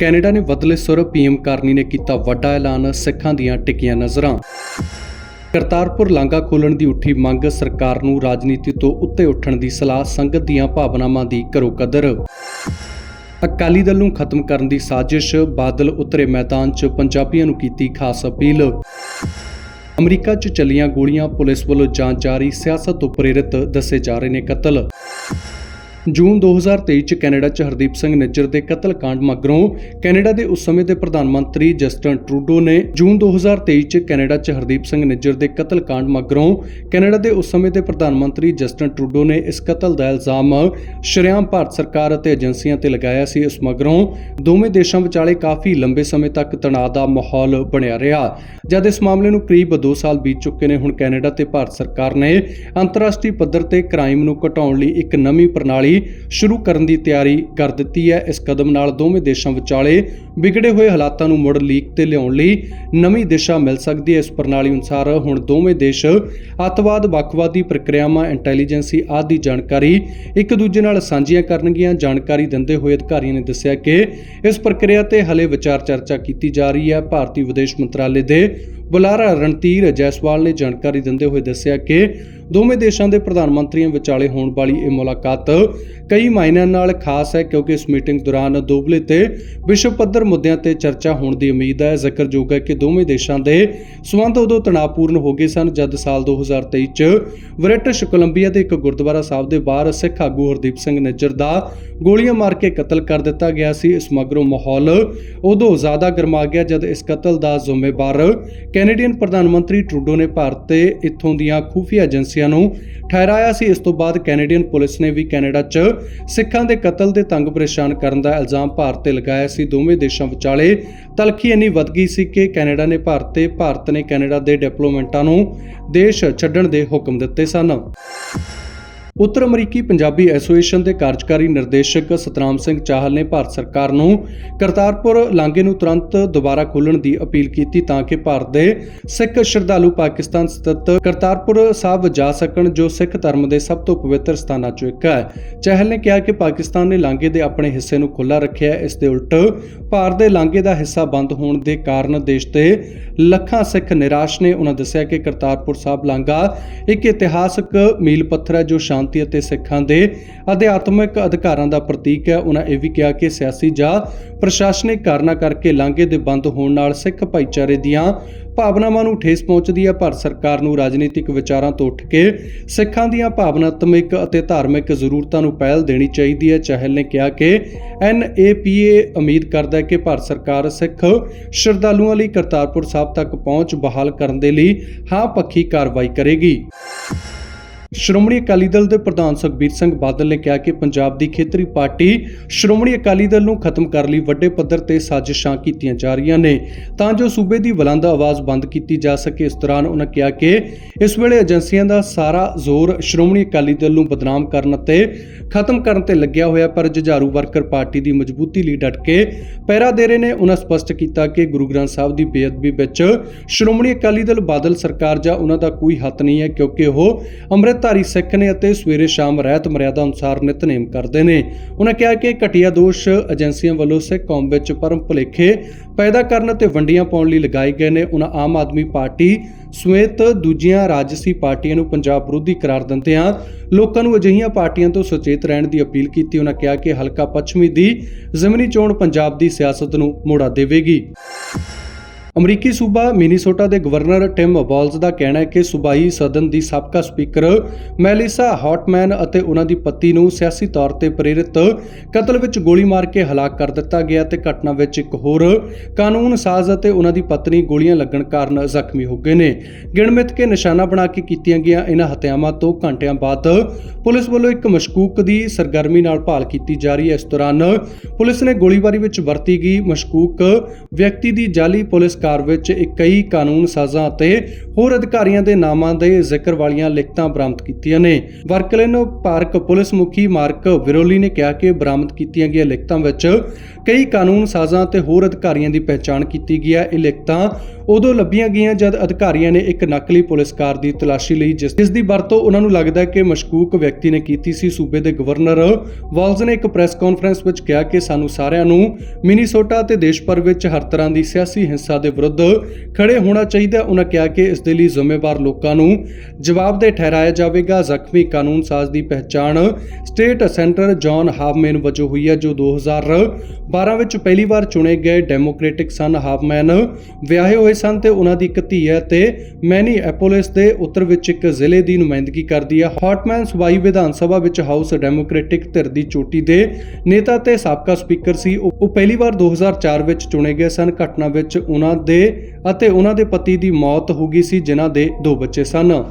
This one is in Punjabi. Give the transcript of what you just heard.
ਕੈਨੇਡਾ ਨੇ ਬਦਲੇ ਸੁਰ ਪੀਐਮ ਕਰਨੀ ਨੇ ਕੀਤਾ ਵੱਡਾ ਐਲਾਨ, ਸਿੱਖਾਂ ਦੀਆਂ ਟਿੱਕੀਆਂ ਨਜ਼ਰਾਂ। ਕਰਤਾਰਪੁਰ ਲਾਂਘਾ ਖੋਲਣ ਦੀ ਉੱਠੀ ਮੰਗ ਸਰਕਾਰ ਨੂੰ ਰਾਜਨੀਤੀ ਤੋਂ ਉੱਤੇ ਉੱਠਣ ਦੀ ਸਲਾਹ, ਸੰਗਤ ਦੀਆਂ ਭਾਵਨਾਵਾਂ ਦੀ ਕਰੋ ਕਦਰ। ਅਕਾਲੀ ਦਲ ਨੂੰ ਖਤਮ ਕਰਨ ਦੀ ਸਾਜ਼ਿਸ਼, ਬਾਦਲ ਉਤਰੇ ਮੈਦਾਨ 'ਚ, ਪੰਜਾਬੀਆਂ ਨੂੰ ਕੀਤੀ ਖਾਸ ਅਪੀਲ। ਅਮਰੀਕਾ 'ਚ ਚੱਲੀਆਂ ਗੋਲੀਆਂ, ਪੁਲਿਸ ਵੱਲੋਂ ਜਾਂਚ ਜਾਰੀ, ਸਿਆਸਤ ਤੋਂ ਪ੍ਰੇਰਿਤ ਦੱਸੇ ਜਾ ਰਹੇ ਨੇ ਕਤਲ। ਜੂਨ 2023 ਚ ਕੈਨੇਡਾ ਚ ਹਰਦੀਪ ਸਿੰਘ ਨਿੱਜਰ ਦੇ ਕਤਲ ਕਾਂਡ ਮਗਰੋਂ ਕੈਨੇਡਾ ਦੇ ਉਸ ਸਮੇਂ ਦੇ ਪ੍ਰਧਾਨ ਮੰਤਰੀ ਜਸਟਨ ਟਰੂਡੋ ਨੇ ਜੂਨ 2023 ਚ ਕੈਨੇਡਾ ਚ ਹਰਦੀਪ ਸਿੰਘ ਨਿੱਜਰ ਦੇ ਕਤਲ ਕਾਂਡ ਮਗਰੋਂ ਕੈਨੇਡਾ ਦੇ ਉਸ ਸਮੇਂ ਦੇ ਪ੍ਰਧਾਨ ਮੰਤਰੀ ਜਸਟਨ ਟਰੂਡੋ ਨੇ ਇਸ ਕਤਲ ਦਾ ਇਲਜ਼ਾਮ ਸ਼ਰਿਆਮ ਭਾਰਤ ਸਰਕਾਰ ਅਤੇ ਏਜੰਸੀਆਂ ਤੇ ਲਗਾਇਆ ਸੀ। ਇਸ ਮਗਰੋਂ ਦੋਵੇਂ ਦੇਸ਼ਾਂ ਵਿਚਾਲੇ ਕਾਫੀ ਲੰਬੇ ਸਮੇਂ ਤੱਕ ਤਣਾਅ ਦਾ ਮਾਹੌਲ ਬਣਿਆ ਰਿਹਾ। ਜਦ ਇਸ ਮਾਮਲੇ ਨੂੰ ਕਰੀਬ 2 ਸਾਲ ਬੀਤ ਚੁੱਕੇ ਨੇ, ਹੁਣ ਕੈਨੇਡਾ ਤੇ ਭਾਰਤ ਸਰਕਾਰ ਨੇ ਅੰਤਰਰਾਸ਼ਟਰੀ ਪੱਧਰ ਤੇ ਕ੍ਰਾਈਮ ਨੂੰ ਘਟਾਉਣ ਲਈ ਇੱਕ ਨਵੀਂ ਪ੍ਰਣਾਲੀ ਸ਼ੁਰੂ ਕਰਨ ਦੀ ਤਿਆਰੀ ਕਰ ਦਿੱਤੀ ਹੈ। ਇਸ ਕਦਮ ਨਾਲ ਦੋਵੇਂ ਦੇਸ਼ਾਂ ਵਿਚਾਲੇ ਵਿਗੜੇ ਹੋਏ ਹਾਲਾਤਾਂ ਨੂੰ ਮੁੜ ਲੀਕ ਤੇ ਲਿਆਉਣ ਲਈ ਨਵੀਂ ਦਿਸ਼ਾ ਮਿਲ ਸਕਦੀ ਹੈ। ਇਸ ਪ੍ਰਣਾਲੀ ਅਨੁਸਾਰ ਹੁਣ ਦੋਵੇਂ ਦੇਸ਼ ਅੱਤਵਾਦ, ਵੱਖਵਾਦੀ ਪ੍ਰਕਿਰਿਆਵਾਂ, ਇੰਟੈਲੀਜੈਂਸੀ ਆਦਿ ਜਾਣਕਾਰੀ ਇੱਕ ਦੂਜੇ ਨਾਲ ਸਾਂਝੀਆਂ ਕਰਨਗੀਆਂ। ਜਾਣਕਾਰੀ ਦਿੰਦੇ ਹੋਏ ਅਧਿਕਾਰੀਆਂ ਨੇ ਦੱਸਿਆ ਕਿ ਇਸ ਪ੍ਰਕਿਰਿਆ ਤੇ ਹਲੇ ਵਿਚਾਰ ਚਰਚਾ ਕੀਤੀ ਜਾ ਰਹੀ ਹੈ। ਭਾਰਤੀ ਵਿਦੇਸ਼ ਮੰਤਰਾਲੇ ਦੇ ਬੁਲਾਰਾ ਰਣਧੀਰ ਜੈਸਵਾਲ ਨੇ ਜਾਣਕਾਰੀ ਦਿੰਦੇ ਹੋਏ ਦੱਸਿਆ ਕਿ ਦੋਵੇਂ ਦੇਸ਼ਾਂ ਦੇ ਪ੍ਰਧਾਨ ਮੰਤਰੀਆਂ ਵਿਚਾਲੇ ਹੋਣ ਵਾਲੀ ਇਹ ਮੁਲਾਕਾਤ ਕਈ ਮਾਇਨਿਆਂ ਨਾਲ ਖਾਸ ਹੈ ਕਿਉਂਕਿ ਇਸ ਮੀਟਿੰਗ ਦੌਰਾਨ ਦੋਬਲੇ ਤੇ ਵਿਸ਼ਵ ਪੱਧਰ ਮੁੱਦਿਆਂ ਤੇ ਚਰਚਾ ਹੋਣ ਦੀ ਉਮੀਦ ਹੈ। ਜ਼ਿਕਰਯੋਗ ਹੈ ਕਿ ਦੋਵੇਂ ਦੇਸ਼ਾਂ ਦੇ ਸਬੰਧ ਉਦੋਂ ਤਣਾਅਪੂਰਨ ਹੋ ਗਏ ਸਨ ਜਦ ਸਾਲ 2023 ਚ ਬ੍ਰਿਟਿਸ਼ ਕੋਲੰਬੀਆ ਦੇ ਇੱਕ ਗੁਰਦੁਆਰਾ ਸਾਹਿਬ ਦੇ ਬਾਹਰ ਸਿੱਖ ਆਗੂ ਹਰਦੀਪ ਸਿੰਘ ਨਿੱਜਰ ਦਾ ਗੋਲੀਆਂ ਮਾਰ ਕੇ ਕਤਲ ਕਰ ਦਿੱਤਾ ਗਿਆ ਸੀ। ਇਸ ਮਗਰੋਂ ਮਾਹੌਲ ਉਦੋਂ ਜ਼ਿਆਦਾ ਗਰਮਾ ਗਿਆ ਜਦ ਇਸ ਕਤਲ ਦਾ ਜ਼ਿੰਮੇਵਾਰ ਕੈਨੇਡੀਅਨ ਪ੍ਰਧਾਨ ਮੰਤਰੀ ਟਰੂਡੋ ਨੇ ਭਾਰਤ ਤੇ ਇੱਥੋਂ ਦੀਆਂ ਖੂਫੀਆ ਏਜੰਸੀਆਂ ਨੂੰ ਠਹਿਰਾਇਆ ਸੀ। ਇਸ ਤੋਂ ਬਾਅਦ ਕੈਨੇਡੀਅਨ ਪੁਲਿਸ ਨੇ ਵੀ ਕੈਨੇਡਾ 'ਚ ਸਿੱਖਾਂ ਦੇ ਕਤਲ ਦੇ ਤੰਗ ਪਰੇਸ਼ਾਨ ਕਰਨ ਦਾ ਇਲਜ਼ਾਮ ਭਾਰਤ ਤੇ ਲਗਾਇਆ ਸੀ। ਦੋਵੇਂ ਦੇਸ਼ਾਂ ਵਿਚਾਲੇ ਤਲਖੀ ਇੰਨੀ ਵੱਧ ਗਈ ਸੀ ਕਿ ਕੈਨੇਡਾ ਨੇ ਭਾਰਤ ਤੇ ਭਾਰਤ ਨੇ ਕੈਨੇਡਾ ਦੇ ਡਿਪਲੋਮੈਂਟਾਂ ਨੂੰ ਦੇਸ਼ ਛੱਡਣ ਦੇ ਹੁਕਮ ਦਿੱਤੇ ਸਨ। ਉੱਤਰ ਅਮਰੀਕੀ ਪੰਜਾਬੀ ਐਸੋਸੀਏਸ਼ਨ ਦੇ ਕਾਰਜਕਾਰੀ ਨਿਰਦੇਸ਼ਕ ਸਤਨਾਮ ਸਿੰਘ ਚਾਹਲ ਨੇ ਭਾਰਤ ਸਰਕਾਰ ਨੂੰ ਕਰਤਾਰਪੁਰ ਲਾਂਘੇ ਨੂੰ ਤੁਰੰਤ ਦੁਬਾਰਾ ਖੋਲ੍ਹਣ ਦੀ ਅਪੀਲ ਕੀਤੀ ਤਾਂ ਕਿ ਭਾਰਤ ਦੇ ਸਿੱਖ ਸ਼ਰਧਾਲੂ ਪਾਕਿਸਤਾਨ ਸਥਿਤ ਕਰਤਾਰਪੁਰ ਸਾਹਿਬ ਜਾ ਸਕਣ, ਜੋ ਸਿੱਖ ਧਰਮ ਦੇ ਸਭ ਤੋਂ ਪਵਿੱਤਰ ਸਥਾਨਾਂ ਚੋਂ ਇੱਕ ਹੈ। ਚਾਹਲ ਨੇ ਕਿਹਾ ਕਿ ਪਾਕਿਸਤਾਨ ਨੇ ਲਾਂਘੇ ਦੇ ਆਪਣੇ ਹਿੱਸੇ ਨੂੰ ਖੁੱਲ੍ਹਾ ਰੱਖਿਆ ਇਸ ਦੇ ਉਲਟ ਭਾਰਤ ਦੇ ਲਾਂਘੇ ਦਾ ਹਿੱਸਾ ਬੰਦ ਹੋਣ ਦੇ ਕਾਰਨ ਦੇਸ਼ ਦੇ ਲੱਖਾਂ ਸਿੱਖ ਨਿਰਾਸ਼ ਨੇ। ਉਹਨਾਂ ਦੱਸਿਆ ਕਿ ਕਰਤਾਰਪੁਰ ਸਾਹਿਬ ਲਾਂਘਾ ਇੱਕ ਇਤਿਹਾਸਕ ਮੀਲ ਪੱਥਰ ਹੈ, ਜੋ ਸ਼ਾਂਤ ਅਤੇ ਸਿੱਖਾਂ ਦੇ ਅਧਿਆਤਮਿਕ ਅਧਿਕਾਰਾਂ ਦਾ ਪ੍ਰਤੀਕ ਹੈ। ਉਹਨਾਂ ਇਹ ਵੀ ਕਿਹਾ ਕਿ ਸਿਆਸੀ ਜਾਂ ਪ੍ਰਸ਼ਾਸਨਿਕ ਕਾਰਨਾਂ ਕਰਕੇ ਲਾਂਘੇ ਦੇ ਬੰਦ ਹੋਣ ਨਾਲ ਸਿੱਖ ਭਾਈਚਾਰੇ ਦੀਆਂ ਭਾਵਨਾਵਾਂ ਨੂੰ ਠੇਸ ਪਹੁੰਚਦੀ ਹੈ। ਭਾਰਤ ਸਰਕਾਰ ਨੂੰ ਰਾਜਨੀਤਿਕ ਵਿਚਾਰਾਂ ਤੋਂ ਉੱਠ ਕੇ ਸਿੱਖਾਂ ਦੀਆਂ ਭਾਵਨਾਤਮਿਕ ਅਤੇ ਧਾਰਮਿਕ ਜ਼ਰੂਰਤਾਂ ਨੂੰ ਪਹਿਲ ਦੇਣੀ ਚਾਹੀਦੀ ਹੈ। ਚਾਹਲ ਨੇ ਕਿਹਾ ਕਿ ਐਨਏਪੀਏ ਉਮੀਦ ਕਰਦਾ ਹੈ ਕਿ ਭਾਰਤ ਸਰਕਾਰ ਸਿੱਖ ਸ਼ਰਧਾਲੂਆਂ ਲਈ ਕਰਤਾਰਪੁਰ ਸਾਹਿਬ ਤੱਕ ਪਹੁੰਚ ਬਹਾਲ ਕਰਨ ਦੇ ਲਈ ਹਾਂ ਪੱਖੀ ਕਾਰਵਾਈ ਕਰੇਗੀ। ਸ਼੍ਰੋਮਣੀ ਅਕਾਲੀ ਦਲ ਦੇ ਪ੍ਰਧਾਨ ਸੁਖਬੀਰ ਸਿੰਘ ਬਾਦਲ ਨੇ ਕਿਹਾ ਕਿ ਪੰਜਾਬ ਦੀ ਖੇਤਰੀ ਪਾਰਟੀ ਸ਼੍ਰੋਮਣੀ ਅਕਾਲੀ ਦਲ ਨੂੰ ਖਤਮ ਕਰਨ ਲਈ ਵੱਡੇ ਪੱਧਰ ਤੇ ਸਾਜ਼ਿਸ਼ਾਂ ਕੀਤੀਆਂ ਜਾ ਰਹੀਆਂ ਨੇ। ਤਾਂ ਜੋ ਸੂਬੇ ਦੀ ਬੁਲੰਦ ਆਵਾਜ਼ ਬੰਦ ਕੀਤੀ ਜਾ ਸਕੇ, ਇਸ ਦੌਰਾਨ ਉਹਨਾਂ ਕਿਹਾ ਕਿ ਇਸ ਵੇਲੇ ਏਜੰਸੀਆਂ ਦਾ ਸਾਰਾ ਜ਼ੋਰ ਸ਼੍ਰੋਮਣੀ ਅਕਾਲੀ ਦਲ ਨੂੰ ਬਦਨਾਮ ਕਰਨ ਅਤੇ ਖਤਮ ਕਰਨ ਤੇ ਲੱਗਿਆ ਹੋਇਆ, ਪਰ ਜੁਝਾਰੂ ਵਰਕਰ ਪਾਰਟੀ ਦੀ ਮਜ਼ਬੂਤੀ ਲਈ ਡਟ ਕੇ ਪਹਿਰਾ ਦੇ ਰਹੇ ਨੇ। ਉਹਨਾਂ ਸਪਸ਼ਟ ਕੀਤਾ ਕਿ ਗੁਰੂ ਗ੍ਰੰਥ ਸਾਹਿਬ ਦੀ ਬੇਅਦਬੀ ਵਿੱਚ ਸ਼੍ਰੋਮਣੀ ਅਕਾਲੀ ਦਲ ਬਾਦਲ ਸਰਕਾਰ ਜਾਂ ਉਹਨਾਂ ਦਾ ਕੋਈ ਹੱਥ ਨਹੀਂ ਹੈ, ਕਿਉਂਕਿ ਉਹ ਅੰਮ੍ਰਿਤ ਧਾਰੀ ਸਿੱਖ ਨੇ ਅਤੇ ਸਵੇਰੇ ਸ਼ਾਮ ਰਹਿਤ ਮਰਿਆਦਾ ਅਨੁਸਾਰ ਨਿਤਨੇਮ ਕਰਦੇ ਨੇ। ਉਹਨਾਂ ਕਿਹਾ ਕਿ ਘਟੀਆ ਦੋਸ਼ ਏਜੰਸੀਆਂ ਵੱਲੋਂ ਸਿੱਖ ਕੌਮ ਵਿੱਚ ਪਰਮ ਭੁਲੇਖੇ ਪੈਦਾ ਕਰਨ ਅਤੇ ਵੰਡੀਆਂ ਪਾਉਣ ਲਈ ਲਗਾਏ ਗਏ ਨੇ। ਉਹਨਾਂ ਆਮ ਆਦਮੀ ਪਾਰਟੀ ਸਮੇਤ ਦੂਜੀਆਂ ਰਾਜਸੀ ਪਾਰਟੀਆਂ ਨੂੰ ਪੰਜਾਬ ਵਿਰੋਧੀ ਕਰਾਰ ਦਿੰਦਿਆਂ ਲੋਕਾਂ ਨੂੰ ਅਜਿਹੀਆਂ ਪਾਰਟੀਆਂ ਤੋਂ ਸੁਚੇਤ ਰਹਿਣ ਦੀ ਅਪੀਲ ਕੀਤੀ। ਉਹਨਾਂ ਕਿਹਾ ਕਿ ਹਲਕਾ ਪੱਛਮੀ ਦੀ ਜ਼ਮੀਨੀ ਚੋਣ ਪੰਜਾਬ ਦੀ ਸਿਆਸਤ ਨੂੰ ਮੋੜਾ ਦੇਵੇਗੀ। ਅਮਰੀਕੀ ਸੂਬਾ ਮਿਨੀਸੋਟਾ ਦੇ ਗਵਰਨਰ ਟਿਮ ਵਾਲਜ਼ ਦਾ ਕਹਿਣਾ ਹੈ ਕਿ ਸੂਬਾਈ ਸਦਨ ਦੀ ਸਾਬਕਾ ਸਪੀਕਰ ਮੈਲਿਸਾ ਹੌਟਮੈਨ ਅਤੇ ਉਹਨਾਂ ਦੀ ਪਤੀ ਨੂੰ ਸਿਆਸੀ ਤੌਰ ਤੇ ਪ੍ਰੇਰਿਤ ਕਤਲ ਵਿੱਚ ਗੋਲੀ ਮਾਰ ਕੇ ਹਲਾਕ ਕਰ ਦਿੱਤਾ ਗਿਆ ਤੇ ਘਟਨਾ ਵਿੱਚ ਇੱਕ ਹੋਰ ਕਾਨੂੰਨ ਸਾਜ਼ ਅਤੇ ਉਹਨਾਂ ਦੀ ਪਤਨੀ ਗੋਲੀਆਂ ਲੱਗਣ ਕਾਰਨ ਜ਼ਖਮੀ ਹੋ ਗਏ ਨੇ। ਗਿਣਮਿਤ ਕੇ ਨਿਸ਼ਾਨਾ ਬਣਾ ਕੇ ਕੀਤੀਆਂ ਗਈਆਂ ਇਹਨਾਂ ਹਤਿਆਵਾਂ ਤੋਂ ਘੰਟਿਆਂ ਬਾਅਦ ਪੁਲਿਸ ਵੱਲੋਂ ਇੱਕ ਮਸ਼ਕੂਕ ਦੀ ਸਰਗਰਮੀ ਨਾਲ ਭਾਲ ਕੀਤੀ ਜਾ ਰਹੀ ਹੈ। ਇਸ ਦੌਰਾਨ ਪੁਲਿਸ ਨੇ ਗੋਲੀਬਾਰੀ ਵਿੱਚ ਵਰਤੀ ਗਈ ਮਸ਼ਕੂਕ ਵਿਅਕਤੀ ਦੀ ਜਾਲੀ ਪੁਲਿਸ ਕਾਰ ਵਿੱਚ ਇੱਕ ਕਈ ਕਾਨੂੰਨ ਸਾਜ਼ਾਂ ਅਤੇ ਹੋਰ ਅਧਿਕਾਰੀਆਂ ਦੇ ਨਾਮਾਂ ਦੇ ਜ਼ਿਕਰ ਵਾਲੀਆਂ ਲਿਖਤਾਂ ਬਰਾਮਦ ਕੀਤੀਆਂ ਨੇ। ਵਰਕਲਨ ਪਾਰਕ ਪੁਲਿਸ ਮੁਖੀ ਮਾਰਕ ਵਿਰੋਲੀ ਨੇ ਕਿਹਾ ਕਿ ਬਰਾਮਦ ਕੀਤੀਆਂ ਗਈਆਂ ਲਿਖਤਾਂ ਵਿੱਚ ਕਈ ਕਾਨੂੰਨ ਸਾਜ਼ਾਂ ਅਤੇ ਹੋਰ ਅਧਿਕਾਰੀਆਂ ਦੀ ਪਹਿਚਾਣ ਕੀਤੀ ਗਈ ਹੈ। ਇਹ ਲਿਖਤਾਂ ਉਦੋਂ ਲੱਭੀਆਂ ਗਈਆਂ ਜਦ ਅਧਿਕਾਰੀਆਂ ਨੇ ਇੱਕ ਨਕਲੀ ਪੁਲਿਸ ਕਾਰ ਦੀ ਤਲਾਸ਼ੀ ਲਈ ਜਿਸ ਜਿਸ ਦੀ ਵਰਤੋਂ ਉਹਨਾਂ ਨੂੰ ਲੱਗਦਾ ਹੈ ਕਿ ਮਸ਼ਕੂਕ ਵਿਅਕਤੀ ਨੇ ਕੀਤੀ ਸੀ। ਸੂਬੇ ਦੇ ਗਵਰਨਰ ਵਾਲਜ਼ ਨੇ ਇੱਕ ਪ੍ਰੈਸ ਕਾਨਫਰੰਸ ਵਿੱਚ ਕਿਹਾ ਕਿ ਸਾਨੂੰ ਸਾਰਿਆਂ ਨੂੰ ਮਿਨੀਸੋਟਾ ਅਤੇ ਦੇਸ਼ ਭਰ ਵਿੱਚ ਹਰ ਤਰ੍ਹਾਂ ਦੀ ਸਿਆਸੀ ਹਿੰਸਾ ਦੇ ਵਿਰੁੱਧ ਖੜੇ ਹੋਣਾ ਚਾਹੀਦਾ ਹੈ। ਉਹਨਾਂ ਕਿਹਾ ਕਿ ਇਸ ਦੇ ਲਈ ਜ਼ਿੰਮੇਵਾਰ ਲੋਕਾਂ ਨੂੰ ਜਵਾਬਦੇਹ ਠਹਿਰਾਇਆ ਜਾਵੇਗਾ। ਜ਼ਖਮੀ ਕਾਨੂੰਨ ਸਾਜ਼ ਦੀ ਪਹਿਚਾਣ ਸਟੇਟ ਸੈਂਟਰ ਜੌਨ ਹਾਵਮੈਨ ਵਜੋਂ ਹੋਈ ਹੈ, ਜੋ 2012 ਵਿੱਚ ਪਹਿਲੀ ਵਾਰ ਚੁਣੇ ਗਏ ਡੈਮੋਕ੍ਰੈਟਿਕ ਸਨ। ਹਾਵਮੈਨ ਵਿਆਹੇ ਹੋਏ ਸਨ ਤੇ ਉਹਨਾਂ ਦੀ ਇੱਕ ਧੀ ਹੈ ਤੇ ਮੈਨੀ ਐਪੋਲਿਸ ਦੇ ਉੱਤਰ ਵਿੱਚ ਇੱਕ ਜ਼ਿਲ੍ਹੇ ਦੀ ਨੁਮਾਇੰਦਗੀ ਕਰਦੀ ਹੈ। ਹਾਟਮੈਨ ਸਵਾਈ ਵਿਧਾਨ ਸਭਾ ਵਿੱਚ ਹਾਊਸ ਡੈਮੋਕ੍ਰੈਟਿਕ ਧਿਰ ਦੀ ਚੋਟੀ ਦੇ ਨੇਤਾ ਤੇ ਸਾਬਕਾ ਸਪੀਕਰ ਸੀ। ਉਹ ਉਹ ਪਹਿਲੀ ਵਾਰ 2004 ਵਿੱਚ ਚੁਣੇ ਗਏ ਸਨ। ਘਟਨਾ ਵਿੱਚ ਉਹਨਾਂ ਦੇ ਅਤੇ ਉਹਨਾਂ ਦੇ ਪਤੀ ਦੀ ਮੌਤ ਹੋ ਗਈ ਸੀ, ਜਿਨ੍ਹਾਂ ਦੇ ਦੋ ਬੱਚੇ ਸਨ।